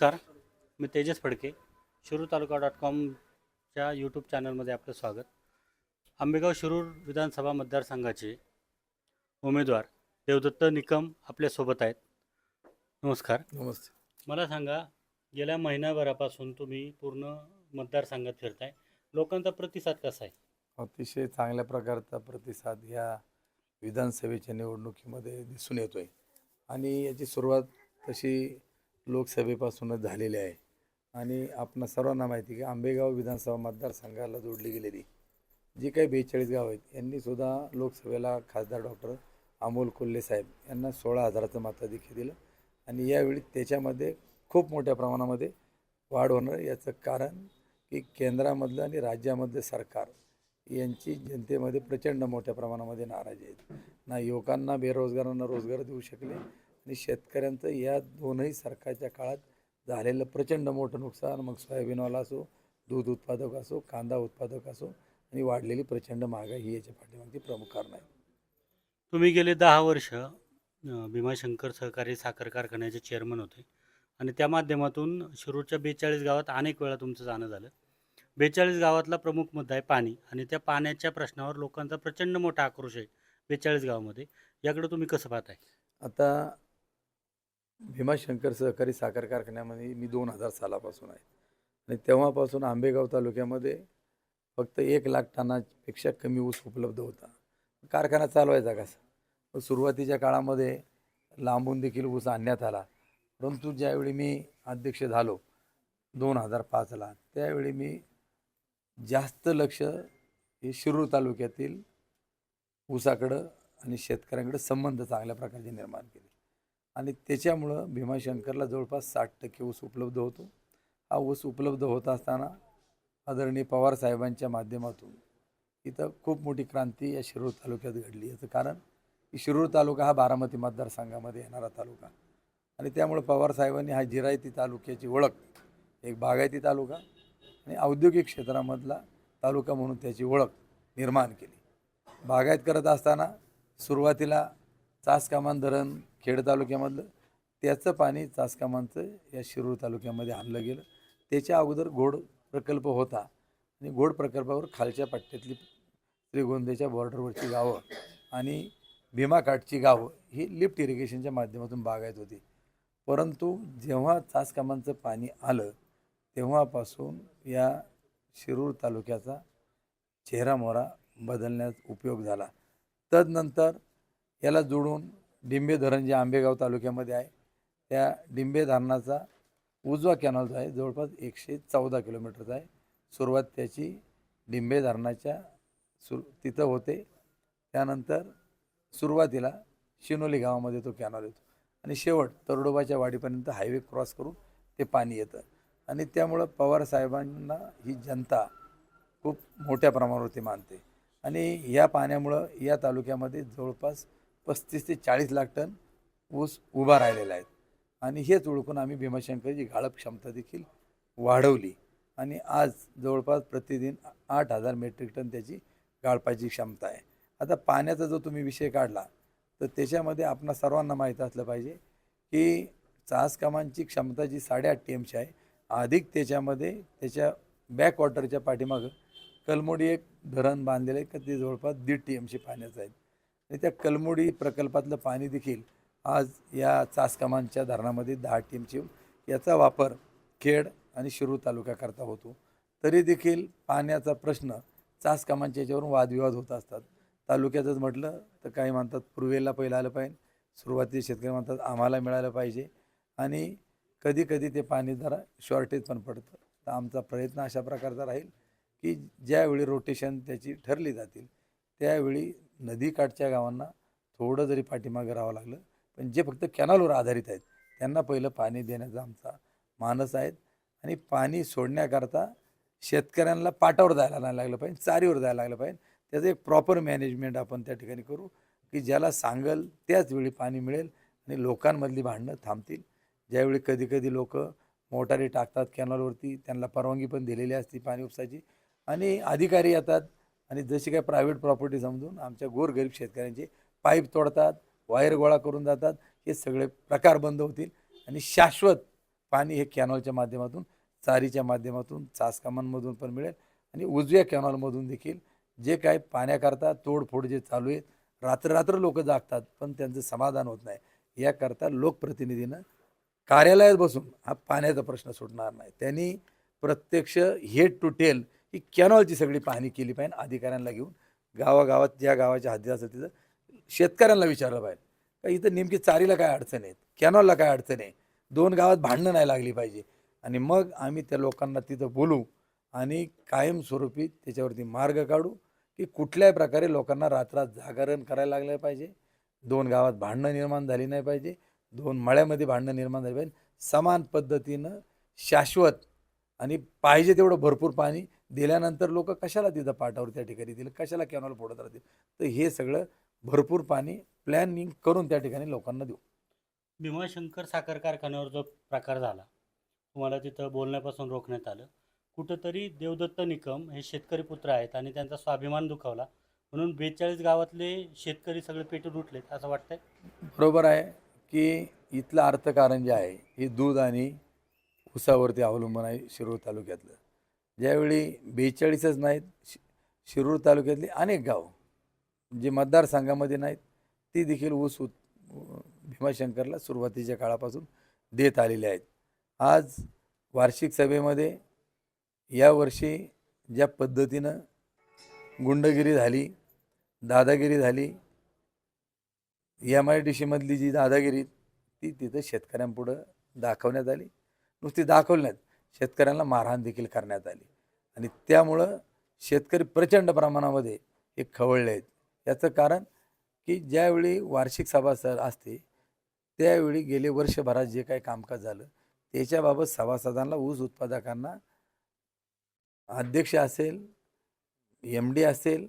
नमस्कार मी तेजस फडके शिरूर तालुका डॉट कॉमच्या यूट्यूब चॅनलमध्ये आपलं स्वागत. आंबेगाव शिरूर विधानसभा मतदारसंघाचे उमेदवार देवदत्त निकम आपल्यासोबत आहेत. नमस्कार. नमस्ते. मला सांगा गेल्या महिन्याभरापासून तुम्ही पूर्ण मतदारसंघात फिरताय. लोकांचा प्रतिसाद कसा आहे? अतिशय चांगल्या प्रकारचा प्रतिसाद या विधानसभेच्या निवडणुकीमध्ये दिसून येतोय. आणि याची सुरुवात तशी लोकसभेपासूनच झालेले आहे. आणि आपण सर्वांना माहिती आहे की आंबेगाव विधानसभा मतदारसंघाला जोडली गेलेली. जी काही बेचाळीस गाव आहेत यांनीसुद्धा लोकसभेला खासदार डॉक्टर अमोल कोल्हे साहेब यांना सोळा हजाराचं मताधिक्य दिलं. आणि यावेळी त्याच्यामध्ये खूप मोठ्या प्रमाणामध्ये वाढ होणार याचं कारण की केंद्रामधलं आणि राज्यामधलं सरकार यांची जनतेमध्ये प्रचंड मोठ्या प्रमाणामध्ये नाराजी आहेत ना युवकांना बेरोजगारांना रोजगार देऊ शकले आणि शेतकऱ्यांचं या दोनही सरकारच्या काळात झालेलं प्रचंड मोठं नुकसान मग सोयाबीनवाला असो दूध उत्पादक असो कांदा उत्पादक असो आणि वाढलेली प्रचंड महागाई ही याच्या पाठीमागची प्रमुख कारण आहे तुम्ही गेले दहा वर्ष भीमाशंकर सहकारी साखर कारखान्याचे चेअरमन होते. आणि त्या माध्यमातून शिरूरच्या बेचाळीस गावात अनेक वेळा तुमचं जाणं झालं. बेचाळीस गावातला प्रमुख मुद्दा आहे पाणी. आणि त्या पाण्याच्या प्रश्नावर लोकांचा प्रचंड मोठा आक्रोश आहे बेचाळीस गावामध्ये. याकडे तुम्ही कसं पाहताय? आता भीमाशंकर सहकारी साखर कारखान्यामध्ये मी दोन हजार सालापासून आहे. आणि तेव्हापासून आंबेगाव तालुक्यामध्ये फक्त एक लाख टनापेक्षा कमी ऊस उपलब्ध होता. कारखाना चालवायचा कसा? मग सुरुवातीच्या काळामध्ये लांबून देखील ऊस आणण्यात आला. परंतु ज्यावेळी मी अध्यक्ष झालो दोन हजार पाचला त्यावेळी मी जास्त लक्ष हे शिरूर तालुक्यातील ऊसाकडं आणि शेतकऱ्यांकडे संबंध चांगल्या प्रकारचे निर्माण केले. आणि त्याच्यामुळं भीमाशंकरला जवळपास साठ टक्के ऊस उपलब्ध होतो. हा ऊस उपलब्ध होत असताना आदरणीय पवार साहेबांच्या माध्यमातून इथं खूप मोठी क्रांती या शिरूर तालुक्यात घडली. याचं कारण की शिरूर तालुका हा बारामती मतदारसंघामध्ये येणारा तालुका. आणि त्यामुळे पवार साहेबांनी हा जिरायती तालुक्याची ओळख एक बागायती तालुका आणि औद्योगिक क्षेत्रामधला तालुका म्हणून त्याची ओळख निर्माण केली. बागायत करत असताना सुरुवातीला चासकामान धरण खेड तालुक्यामधलं त्याचं पाणी चासकामांचं या शिरूर तालुक्यामध्ये आणलं गेलं. त्याच्या अगोदर घोड प्रकल्प होता आणि घोड प्रकल्पावर खालच्या पट्ट्यातली श्रीगोंदेच्या बॉर्डरवरची गावं आणि भीमाकाठची गावं ही लिफ्ट इरिगेशनच्या माध्यमातून बागायत होती. परंतु जेव्हा चासकामांचं पाणी आलं तेव्हापासून या शिरूर तालुक्याचा चेहरामोहरा बदलण्यात उपयोग झाला. तदनंतर याला जोडून डिंबे धरण जे आंबेगाव तालुक्यामध्ये आहे त्या डिंबे धरणाचा उजवा कॅनल जो आहे जवळपास एकशे चौदा किलोमीटरचा आहे. सुरुवात त्याची डिंबे धरणाच्या सुर तिथं होते. त्यानंतर सुरुवातीला शिनोली गावामध्ये तो कॅनल येतो. आणि शेवट तरडोबाच्या वाडीपर्यंत हायवे क्रॉस करून ते पाणी येतं. आणि त्यामुळं पवार साहेबांना ही जनता खूप मोठ्या प्रमाणावरती मानते. आणि या पाण्यामुळं या तालुक्यामध्ये जवळपास पस्तीस ते चाळीस लाख टन ऊस उभा राहिलेला आहेत आणि हेच ओळखून आम्ही भीमाशंकरची गाळप क्षमता देखील वाढवली. आणि आज जवळपास प्रतिदिन आठ हजार मेट्रिक टन त्याची गाळपाची क्षमता आहे. आता पाण्याचा जो तुम्ही विषय काढला तर त्याच्यामध्ये आपणा सर्वांना माहीत असलं पाहिजे की चास कामांची क्षमता जी साडेआठ टी एमची आहे अधिक त्याच्यामध्ये त्याच्या बॅकवॉटरच्या पाठीमागं कलमोडी एक धरण बांधलेलं आहे का ते जवळपास दीड टी एमची पाण्याचं आहे. आणि त्या कलमोडी प्रकल्पातलं पाणी देखील आज या चासकामांच्या धरणामध्ये दहा टी एमची याचा वापर खेड आणि शिरूर तालुक्याकरता होतो. तरी देखील पाण्याचा प्रश्न चासकामांच्या याच्यावरून वादविवाद होत असतात. तालुक्यातच म्हटलं तर काही म्हणतात पूर्वेला पहिलं आलं पाहिजे सुरुवातीचे शेतकरी म्हणतात आम्हाला मिळालं पाहिजे. आणि कधी कधी ते पाणी जरा शॉर्टेज पण पडतं. तर आमचा प्रयत्न अशा प्रकारचा राहील की ज्यावेळी रोटेशन त्याची ठरली जातील त्यावेळी नदीकाठच्या गावांना थोडं जरी पाठीमागं राहावं लागलं पण जे फक्त कॅनलवर आधारित आहेत त्यांना पहिलं पाणी देण्याचा आमचा मानस आहे आणि पाणी सोडण्याकरता शेतकऱ्यांना पाटावर जायला नाही लागलं पाहिजे चारीवर जायला लागलं पाहिजे. त्याचं एक प्रॉपर मॅनेजमेंट आपण त्या ठिकाणी करू की ज्याला सांगल त्याच वेळी पाणी मिळेल आणि लोकांमधली भांडणं थांबतील. ज्यावेळी कधी कधी लोक मोटारी टाकतात कॅनलवरती त्यांना परवानगी पण दिलेली असते पाणी उपसायची. आणि अधिकारी येतात आणि जशी काय प्रायव्हेट प्रॉपर्टी समजून आमच्या गोरगरीब शेतकऱ्यांचे पाईप तोडतात वायर गोळा करून जातात हे सगळे प्रकार बंद होतील. आणि शाश्वत पाणी हे कॅनॉलच्या माध्यमातून चारीच्या माध्यमातून चासकामांमधून पण मिळेल. आणि उजव्या कॅनॉलमधून देखील जे काय पाण्याकरता तोडफोड जे चालू आहेत रात्ररात्र लोक जागतात पण त्यांचं समाधान होत नाही. याकरता लोकप्रतिनिधीनं कार्यालयात बसून हा पाण्याचा प्रश्न सुटणार नाही. त्यांनी प्रत्यक्ष हेड टू टेल ही कॅनॉलची सगळी पाहणी केली पाहिजे अधिकाऱ्यांना घेऊन. गावागावात ज्या गावाच्या हद्दीत असेल तिथं शेतकऱ्यांना विचारलं पाहिजे. का इथं नेमकी चारीला काय अडचण आहेत? कॅनॉलला काय अडचण आहे? दोन गावात भांडणं नाही लागली पाहिजे. आणि मग आम्ही त्या लोकांना तिथं बोलू आणि कायमस्वरूपी त्याच्यावरती मार्ग काढू की कुठल्याही प्रकारे लोकांना रात्रात जागरण करायला लागलं पाहिजे. दोन गावात भांडणं निर्माण झाली नाही पाहिजे. दोन मळ्यामध्ये भांडणं निर्माण झाली पाहिजे. समान पद्धतीनं शाश्वत आणि पाहिजे तेवढं भरपूर पाणी दिल्यानंतर लोक कशाला तिथं पाठावर त्या ठिकाणी दिलं? कशाला कॅनॉल फोडत राहतील? तर हे सगळं भरपूर पाणी प्लॅनिंग करून त्या ठिकाणी लोकांना देऊ. भीमाशंकर साखर कारखान्यावर जो प्रकार झाला तुम्हाला तिथं बोलण्यापासून रोखण्यात आलं. कुठंतरी देवदत्त निकम हे शेतकरी पुत्र आहेत आणि त्यांचा स्वाभिमान दुखावला. म्हणून बेचाळीस गावातले शेतकरी सगळे पेटून उठलेत असं वाटतंय? बरोबर आहे की इथलं अर्थकारण जे आहे हे दूध आणि ऊसावरती अवलंबून आहे शिरूर तालुक्यातलं. ज्यावेळी बेचाळीसच नाहीत शि शिरूर तालुक्यातली अनेक गाव जे मतदारसंघामध्ये नाहीत ती देखील ऊस उत भीमाशंकरला सुरुवातीच्या काळापासून देत आलेले आहेत. आज वार्षिक सभेमध्ये यावर्षी ज्या पद्धतीनं गुंडगिरी झाली दादागिरी झाली एम आय डी सीमधली जी दादागिरी ती तिथं शेतकऱ्यांपुढं दाखवण्यात आली. नुसती दाखवण्यात शेतकऱ्यांना मारहाण देखील करण्यात आली. आणि त्यामुळं शेतकरी प्रचंड प्रमाणामध्ये हे खवळले आहेत. याचं कारण की ज्यावेळी वार्षिक सभासद असते त्यावेळी गेले वर्षभरात जे काही कामकाज झालं त्याच्याबाबत सभासदांना ऊस उत्पादकांना अध्यक्ष असेल एम डी असेल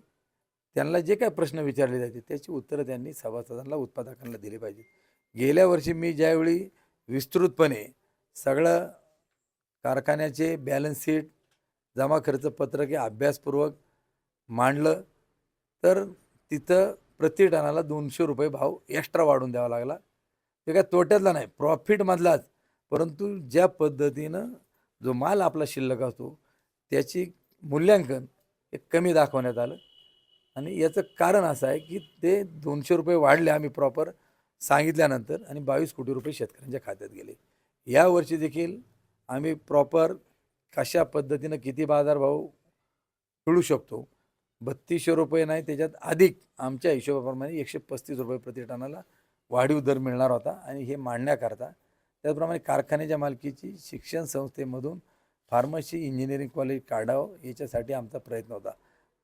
त्यांना जे काही प्रश्न विचारले जाते त्याची उत्तरं त्यांनी सभासदांना उत्पादकांना दिली पाहिजे गेल्या वर्षी मी ज्यावेळी विस्तृतपणे सगळं कारखान्याचे बॅलन्स शीट जमा खर्च पत्रके अभ्यासपूर्वक मांडलं तर तिथं प्रति टनाला दोनशे रुपये भाव एक्स्ट्रा वाढून द्यावा लागला. ते काय तोट्यातला नाही प्रॉफिटमधलाच परंतु ज्या पद्धतीनं जो माल आपला शिल्लक असतो त्याची मूल्यांकन हे कमी दाखवण्यात आलं. आणि याचं कारण असं आहे की ते दोनशे रुपये वाढले आम्ही प्रॉपर सांगितल्यानंतर आणि बावीस कोटी रुपये शेतकऱ्यांच्या खात्यात गेले. यावर्षी देखील आम्ही प्रॉपर कशा पद्धतीनं किती बाजारभाव मिळू शकतो? बत्तीसशे रुपये नाही त्याच्यात अधिक आमच्या हिशोबाप्रमाणे एकशे पस्तीस रुपये प्रति टनाला वाढीव दर मिळणार होता आणि हे मांडण्याकरता त्याचप्रमाणे कारखान्याच्या मालकीची शिक्षण संस्थेमधून फार्मसी इंजिनिअरिंग कॉलेज काढावं याच्यासाठी आमचा प्रयत्न होता.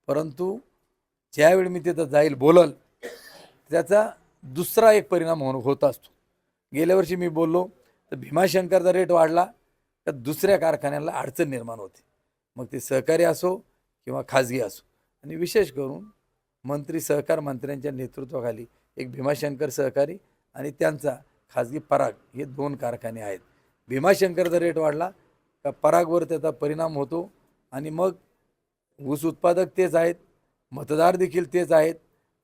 परंतु ज्यावेळी मी तिथं जाईल बोलल त्याचा दुसरा एक परिणाम होऊन होत असतो. गेल्या वर्षी मी बोललो तर भीमाशंकरचा रेट वाढला. तर दुसऱ्या कारखान्याला अडचण निर्माण होते. मग ते सहकारी असो किंवा खाजगी असो. आणि विशेष करून मंत्री सहकार मंत्र्यांच्या नेतृत्वाखाली एक भीमाशंकर सहकारी आणि त्यांचा खाजगी पराग हे दोन कारखाने आहेत. भीमाशंकरचा रेट वाढला का परागवर त्याचा परिणाम होतो आणि मग ऊस उत्पादक तेच आहेत मतदार देखील तेच आहेत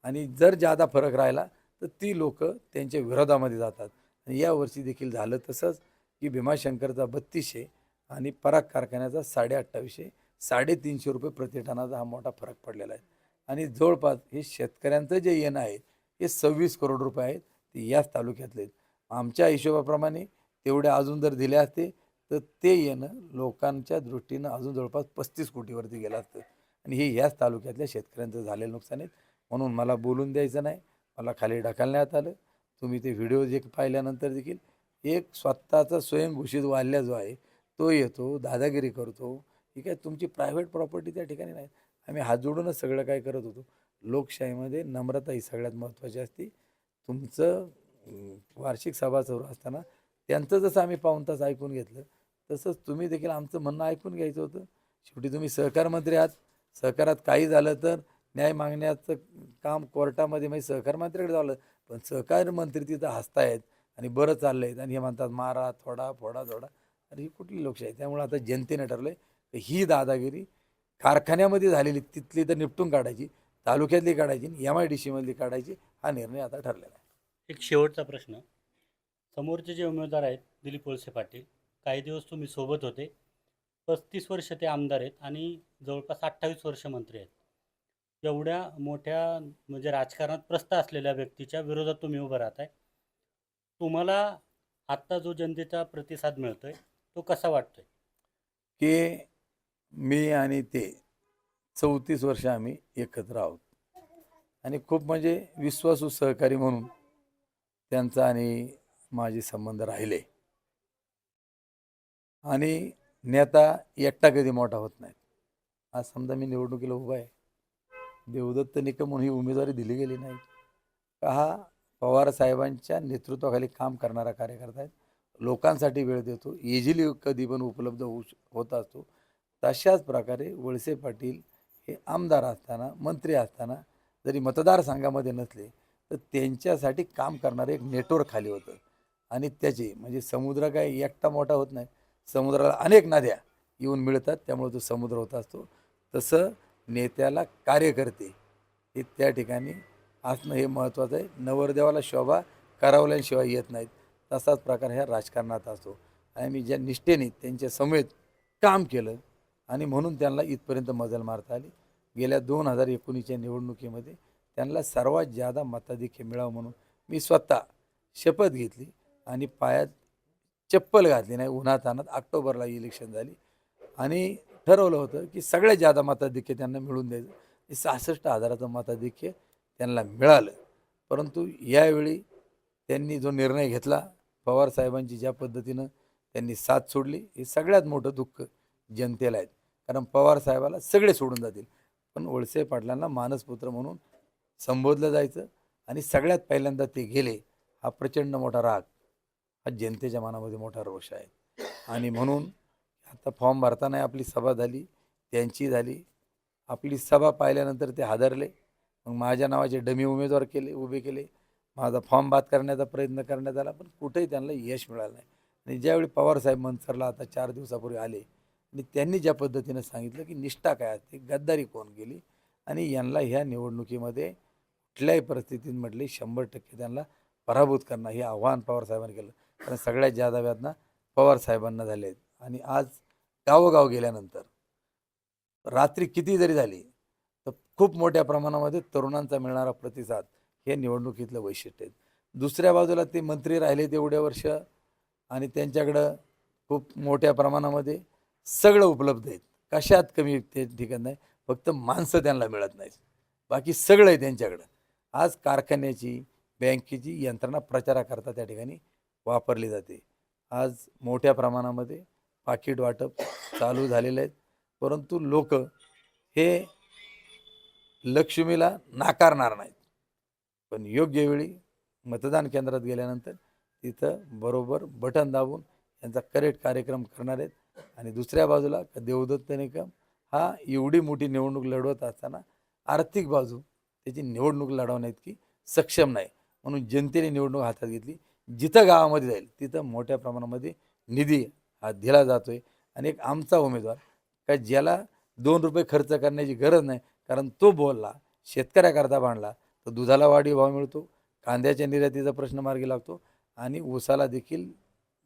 आणि जर जादा फरक राहिला तर ती लोक त्यांच्या विरोधामध्ये जातात. आणि यावर्षी देखील झालं तसंच. की भीमाशंकरचा बत्तीसशे आणि पराग कारखान्याचा साडे अठ्ठावीसशे साडेतीनशे रुपये प्रतिटनाचा हा मोठा फरक पडलेला आहे. आणि जवळपास हे शेतकऱ्यांचं जे येणं आहे हे सव्वीस करोड रुपये आहेत ते याच तालुक्यातले आहेत. आमच्या हिशोबाप्रमाणे तेवढे अजून जर दिले असते तर ते येणं लोकांच्या दृष्टीनं अजून जवळपास पस्तीस कोटीवरती गेलं असतं. आणि हे याच तालुक्यातल्या शेतकऱ्यांचं झालेलं नुकसान आहे. म्हणून मला बोलून द्यायचं नाही मला खाली ढकलण्यात आलं. तुम्ही ते व्हिडिओ जे पाहिल्यानंतर देखील एक स्वतःचा स्वयंघोषित वाल्या जो आहे तो येतो दादागिरी करतो. ठीक आहे? तुमची प्रायव्हेट प्रॉपर्टी त्या ठिकाणी नाही. आम्ही हात जोडूनच सगळं काय करत होतो. लोकशाहीमध्ये नम्रता ही सगळ्यात महत्त्वाची असते. तुमचं वार्षिक सभा सुरू असताना त्यांचं जसं आम्ही पाऊण तास ऐकून घेतलं तसंच तुम्ही देखील आमचं म्हणणं ऐकून घ्यायचं होतं. शेवटी तुम्ही सहकार मंत्री आहात. सहकारात काही झालं तर न्याय मागण्याचं काम कोर्टामध्ये म्हणजे सहकार मंत्र्याकडे झालं पण सहकार मंत्री तिथं हसतायत. आणि बरं चाललं आहे आणि हे म्हणतात मारा थोडा फोडा थोडा आणि ही कुठली लोकशाही त्यामुळे आता जनतेने ठरलं आहे ही दादागिरी कारखान्यामध्ये झालेली तिथली तर निपटून काढायची तालुक्यातली काढायची आणि एम आय डी सीमधली काढायची हा निर्णय आता ठरलेला आहे. एक शेवटचा प्रश्न. समोरचे जे उमेदवार आहेत दिलीप वळसे पाटील काही दिवस तुम्ही सोबत होते. पस्तीस वर्ष ते आमदार आहेत आणि जवळपास अठ्ठावीस वर्ष मंत्री आहेत. एवढ्या मोठ्या म्हणजे राजकारणात प्रस्थ असलेल्या व्यक्तीच्या विरोधात तुम्ही उभं राहताय. तुम्हाला आत्ता जो जनतेचा प्रतिसाद मिळतोय तो कसा वाटतोय? की मी आणि ते चौतीस वर्ष आम्ही एकत्र आहोत. आणि खूप म्हणजे विश्वासू सहकारी म्हणून त्यांचा आणि माझे संबंध राहिले. आणि नेता एकटा कधी मोठा होत नाही. आज समजा मी निवडणुकीला उभा आहे. देवदत्त निकम म्हणून ही उमेदवारी दिली गेली नाही. का हा पवार साहेबांच्या नेतृत्वाखाली काम करणारा कार्यकर्ता आहे लोकांसाठी वेळ देतो. इझिली कधी पण उपलब्ध होऊ होत असतो. तशाच प्रकारे वळसे पाटील हे आमदार असताना मंत्री असताना जरी मतदारसंघामध्ये नसले तर त्यांच्यासाठी काम करणारं एक नेटवर्क खाली होतं. आणि त्याचे म्हणजे समुद्र काय एकटा मोठा होत नाही. समुद्राला अनेक नद्या येऊन मिळतात. त्यामुळे तो समुद्र होत असतो. तसं नेत्याला कार्यकर्ते हे त्या ठिकाणी असणं हे महत्त्वाचं आहे. नवरदेवाला शोभा करावल्याशिवाय येत नाहीत. तसाच प्रकार ह्या राजकारणात असतो. आणि मी ज्या निष्ठेने त्यांच्या समेत काम केलं आणि म्हणून त्यांना इथपर्यंत मजल मारता आली. गेल्या दोन हजार एकोणीसच्या निवडणुकीमध्ये त्यांना सर्वात जादा मताधिक्य मिळावं म्हणून मी स्वतः शपथ घेतली आणि पायात चप्पल घातली नाही. उन्हात आणत ऑक्टोबरला इलेक्शन झाली. आणि ठरवलं होतं की सगळ्यात जादा मताधिक्य त्यांना मिळून द्यायचं. सहासष्ट हजाराचं मताधिक्य त्यांना मिळालं. परंतु यावेळी त्यांनी जो निर्णय घेतला पवार साहेबांची ज्या पद्धतीनं त्यांनी साथ सोडली हे सगळ्यात मोठं दुःख जनतेला आहे. कारण पवार साहेबाला सगळे सोडून जातील. पण वळसे पाटलांना मानसपुत्र म्हणून संबोधलं जायचं आणि सगळ्यात पहिल्यांदा ते गेले हा प्रचंड मोठा राग हा जनतेच्या मनामध्ये मोठा रोष आहे. आणि म्हणून आता फॉर्म भरताना आपली सभा झाली त्यांची झाली. आपली सभा पाहिल्यानंतर ते हादरले. मग माझ्या नावाचे डमी उमेदवार केले उभे केले. माझा फॉर्म बाद करण्याचा प्रयत्न करण्यात आला पण कुठेही त्यांना यश मिळालं नाही. आणि ज्यावेळी पवारसाहेब मनसरला आता चार दिवसापूर्वी आले आणि त्यांनी ज्या पद्धतीनं सांगितलं की निष्ठा काय असते गद्दारी कोण गेली आणि यांना ह्या निवडणुकीमध्ये कुठल्याही परिस्थितीत म्हटले शंभर टक्के त्यांना पराभूत करणं हे आव्हान पवारसाहेबांनी केलं. कारण सगळ्यात ज्यादा वेदना पवारसाहेबांना झाले आहेत आणि आज गावोगाव गेल्यानंतर रात्री किती जरी झाली तर खूप मोठ्या प्रमाणामध्ये तरुणांचा मिळणारा प्रतिसाद हे निवडणुकीतलं वैशिष्ट्य आहे. दुसऱ्या बाजूला ते मंत्री राहिले तेवढ्या वर्ष आणि त्यांच्याकडं खूप मोठ्या प्रमाणामध्ये सगळं उपलब्ध आहेत. कशात कमी ते ठिकाण नाही फक्त माणसं त्यांना मिळत नाहीत. बाकी सगळं आहे त्यांच्याकडं. आज कारखान्याची बँकेची यंत्रणा प्रचाराकरता त्या ठिकाणी वापरली जाते. आज मोठ्या प्रमाणामध्ये पाकिट वाटप चालू झालेलं आहेत परंतु लोक हे लक्ष्मीला नाकारणार नाहीत. पण योग्य वेळी मतदान केंद्रात गेल्यानंतर तिथं बरोबर बटन दाबून यांचा करेक्ट कार्यक्रम करणार आहेत. आणि दुसऱ्या बाजूला देवदत्त निकम हा एवढी मोठी निवडणूक लढवत असताना आर्थिक बाजू त्याची निवडणूक लढवण्याइतकी सक्षम नाही. म्हणून जनतेने निवडणूक हातात घेतली. जिथं गावामध्ये जाईल तिथं मोठ्या प्रमाणामध्ये निधी हा दिला जातोय. आणि एक आमचा उमेदवार का ज्याला दोन रुपये खर्च करण्याची गरज नाही कारण तो बोलला शेतकऱ्याकरता भांडला तर दुधाला वाढीव भाव मिळतो कांद्याच्या निर्यातीचा प्रश्न मार्गी लागतो आणि ऊसाला देखील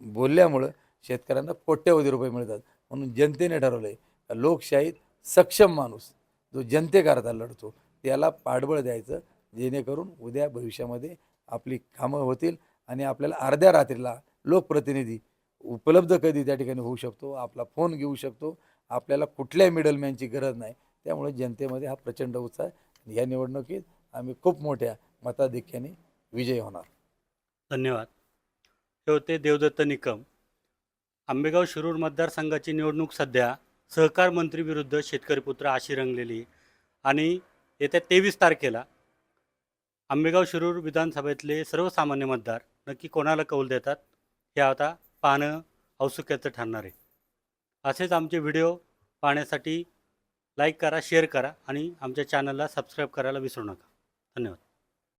बोलल्यामुळं शेतकऱ्यांना कोट्यवधी रुपये मिळतात म्हणून जनतेने ठरवलं आहे लोकशाहीत सक्षम माणूस जो जनतेकरता लढतो त्याला पाठबळ द्यायचं जेणेकरून उद्या भविष्यामध्ये आपली कामं होतील आणि आपल्याला अर्ध्या रात्रीला लोकप्रतिनिधी उपलब्ध कधी त्या ठिकाणी होऊ शकतो आपला फोन घेऊ शकतो आपल्याला कुठल्याही मिडलमॅनची गरज नाही. त्यामुळे जनतेमध्ये हा प्रचंड उत्साह आहे. या निवडणुकीत आम्ही खूप मोठ्या मताधिक्याने विजयी होणार. धन्यवाद. हे होते देवदत्त निकम. आंबेगाव शिरूर मतदारसंघाची निवडणूक सध्या सहकार मंत्री विरुद्ध शेतकरी पुत्र अशी रंगलेली आणि येत्या तेवीस तारखेला आंबेगाव शिरूर विधानसभेतले सर्वसामान्य मतदार नक्की कोणाला कौल देतात हे आता पाहणं औत्सुक्याचं ठरणार आहे. असेच आमचे व्हिडिओ पाहण्यासाठी लाईक करा शेअर करा आणि आमच्या चॅनलला सबस्क्राईब करायला विसरू नका. धन्यवाद.